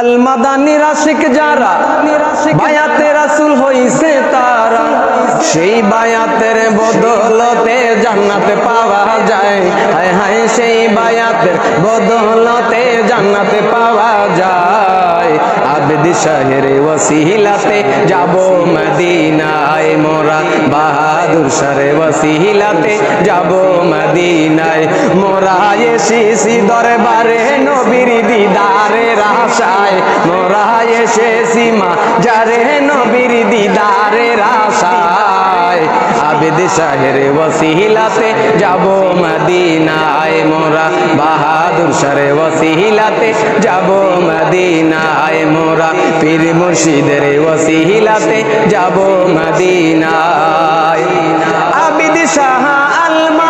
আল মাদানি রাশিক যারা বায়াতে রাসূল হইছে তারা, সেই বায়াতের বদলতে জান্নাতে পাওয়া যায়। হায় হায়, সেই বায়াতের বদলতে জান্নাতে পাওয়া যায়। আবেদ শাহের ওসিলাতে যাব মদিনায়, মোরা বাহাদুর শাহে ওসিলাতে যাব মদিনায়। মোরা এসেছি দরবারে নবীর আশায় মোরা এসেছি মা যারে নবীর দিদারে আশায় আবেদ শাহের ওসিলাতে যাব মদিনায়, মোরা বাহাদুর শাহের ওসিলাতে যাব মদিনায়, মোরা পীর মুর্শিদের ওসিলাতে যাব মদিনায়। আবিদ শাহ আলমা